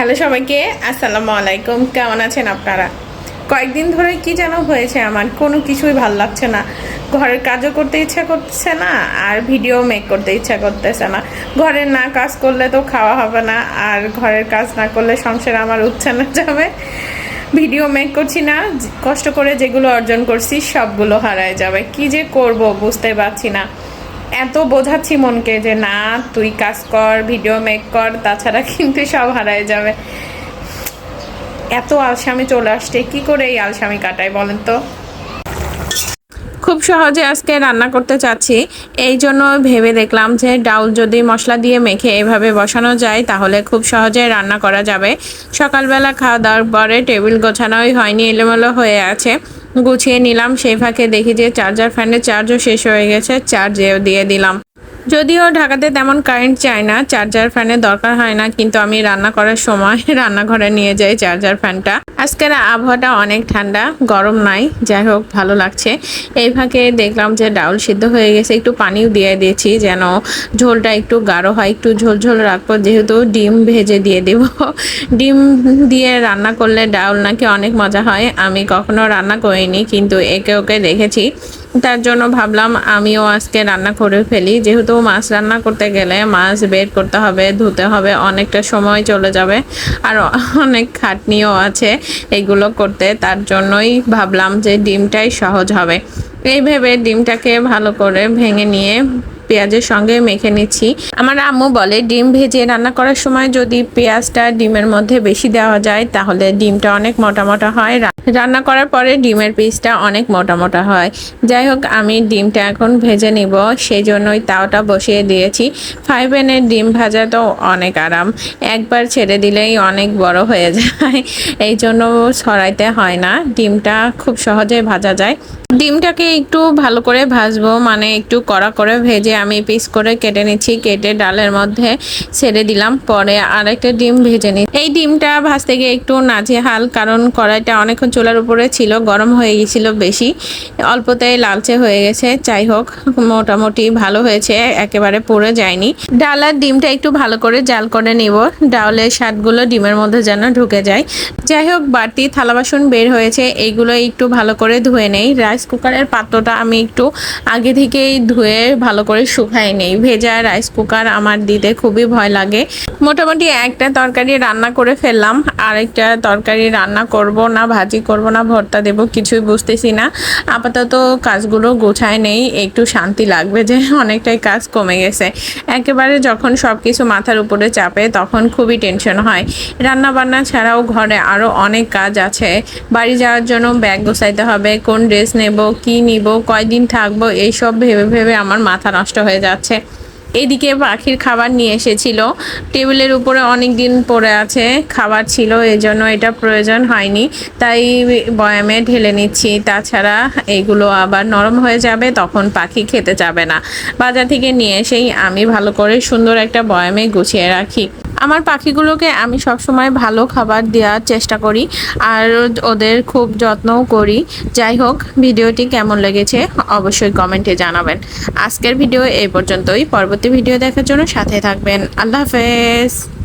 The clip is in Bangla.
হ্যালো সবাইকে, আসসালামু আলাইকুম। কেমন আছেন আপনারা? কয়েকদিন ধরে কি যেন হয়েছে আমার, কোনো কিছুই ভালো লাগছে না। ঘরের কাজও করতে ইচ্ছা করতেছে না, আর ভিডিও মেক করতে ইচ্ছা করতেছে না। ঘরের না কাজ করলে তো খাওয়া হবে না, আর ঘরের কাজ না করলে সংসার আমার উচ্ছে না যাবে। ভিডিও মেক করছি না কষ্ট করে যেগুলো অর্জন করছি সবগুলো হারায় যাবে। কি যে করব বুঝতে পারছি না। এত বোঝাচ্ছি মনকে যে না, তুই কাজ কর ভিডিও মেক কর, তাছাড়া কিন্তু সব হারায় যাবে। এত আলসামি চলে আসছে, কি করে এই আলসামি কাটাই বলেন তো? খুব সহজে আজকে রান্না করতে চাচ্ছি। এই জন্য ভেবে দেখলাম যে ডাউল যদি মশলা দিয়ে মেখে এভাবে বসানো যায়, তাহলে খুব সহজে রান্না করা যাবে। সকালবেলা খাওয়া দাওয়ার পরে টেবিল গোছানোই হয়নি, এলোমেলো হয়ে আছে। গুছিয়ে নিলাম। সেই ফাঁকে দেখি যে চার্জার ফ্যানের চার্জও শেষ হয়ে গেছে। চার্জেও দিয়ে দিলাম। যদিও ঢাকাতে তেমন কারেন্ট চায় না চার্জার ফ্যানের দরকার হয় না, কিন্তু আমি রান্না করার সময় রান্নাঘরে নিয়ে যাই চার্জার ফ্যানটা আজকের আবহাওয়াটা অনেক ঠান্ডা, গরম নাই, যাই হোক, ভালো লাগছে। এই ফাঁকে দেখলাম যে ডাউল সিদ্ধ হয়ে গেছে, একটু পানিও দিয়ে দিয়েছি যেন ঝোলটা একটু গাঢ় হয়, একটু ঝোল ঝোল রাখব, যেহেতু ডিম ভেজে দিয়ে দিব। ডিম দিয়ে রান্না করলে ডাউল নাকি অনেক মজা হয়, আমি কখনো রান্না করিনি, কিন্তু একে ওকে দেখেছি। তার জন্য ভাবলাম আমিও আজকে রান্না করে ফেলি। যেহেতু মাছ রান্না করতে গেলে মাছ বের করতে হবে, ধুতে হবে, অনেকটা সময় চলে যাবে। আর অনেক খাটনিও আছে এগুলো করতে। তার জন্যই ভাবলাম যে ডিমটাই সহজ হবে। এই ভেবে ডিমটাকে ভালো করে ভেঙে নিয়ে পেঁয়াজের সঙ্গে মেখে নিচ্ছি। আমার আম্মু বলে, ডিম ভেজে রান্না করার সময় যদি পেঁয়াজটা ডিমের মধ্যে বেশি দেওয়া যায়, তাহলে ডিমটা অনেক মোটা মোটা হয়। রান্না করার পরে ডিমের পিসটা অনেক মোটা মোটা হয়। যাই হোক, আমি ডিমটা এখন ভেজে নিব। সেই জন্যই তাওটা বসিয়ে দিয়েছি। ফাইভ এনের ডিম ভাজা তো অনেক আরাম। একবার ছেড়ে দিলেই অনেক বড় হয়ে যায়। এই জন্য ছড়াইতে হয় না। ডিমটা খুব সহজে ভাজা যায়। ডিমটাকে একটু ভালো করে ভাজবো মানে একটু কড়া করে ভেজে আমি পিস করে কেটে নিচ্ছি, কেটে ডালের মধ্যে ছেড়ে দিলাম, পরে আরেকটা ডিম ভেজে নিই এই ডিমটা ভাজতে গিয়ে একটু নাজেহাল, কারণ কড়াইটা অনেকক্ষণ চুলার উপরে ছিল, গরম হয়ে গেছিল বেশি। অল্পতেই লালচে হয়ে গেছে, যাই হোক, মোটামুটি ভালো হয়েছে, একেবারে পুড়ে যায়নি। ডাল আর ডিমটা একটু ভালো করে জাল করে নিব, ডালের স্বাদগুলো ডিমের মধ্যে যেন ঢুকে যায়। যাই হোক, বাড়তি থালা বাসন বের হয়েছে, এইগুলো একটু ভালো করে ধুয়ে নেই। রাইস কুকারের পাত্রটা আমি একটু আগে থেকেই ধুয়ে ভালো করে শুকাই নেই ভেজা রাইস কুকার আমার দিতে খুবই ভয় লাগে। মোটামুটি একটা তরকারি রান্না করে ফেললাম। আরেকটা তরকারি রান্না করব না, ভাজি করব না, ভর্তা দেব, কিছুই বুঝতেছি না। আপাতত কাজগুলো গোছায় নেই। একটু শান্তি লাগবে যে অনেকটাই কাজ কমে গেছে। একেবারে যখন সব কিছু মাথার উপরে চাপে, তখন খুবই টেনশন হয়। রান্না বান্না ছাড়াও ঘরে আরও অনেক কাজ আছে। বাড়ি যাওয়ার জন্য ব্যাগ গোছাইতে হবে, কোন ড্রেস নেব, কি নিব, কয়দিন থাকব, এইসব ভেবে ভেবে আমার মাথা নষ্ট হয়ে যাচ্ছে। এদিকে পাখির খাবার নিয়ে এসেছিল। টেবিলের উপরে অনেক দিন পড়ে আছে, খাবার ছিল এই জন্য এটা প্রয়োজন হয়নি। তাই বয়ামে ঢেলে নিচ্ছি। তাছাড়া এগুলো আবার নরম হয়ে যাবে, তখন পাখি খেতে যাবে না। বাজার থেকে নিয়ে এসেই আমি ভালো করে সুন্দর একটা বয়ামে গুছিয়ে রাখি। আমার পাখিগুলোকে আমি সবসময় ভালো খাবার দেওয়ার চেষ্টা করি আর ওদের খুব যত্নও করি। যাই হোক, ভিডিওটি কেমন লেগেছে অবশ্যই কমেন্টে জানাবেন। আজকের ভিডিও এই পর্যন্তই। পরবর্তী ভিডিও দেখার জন্য সাথে থাকবেন। আল্লাহ হাফেজ।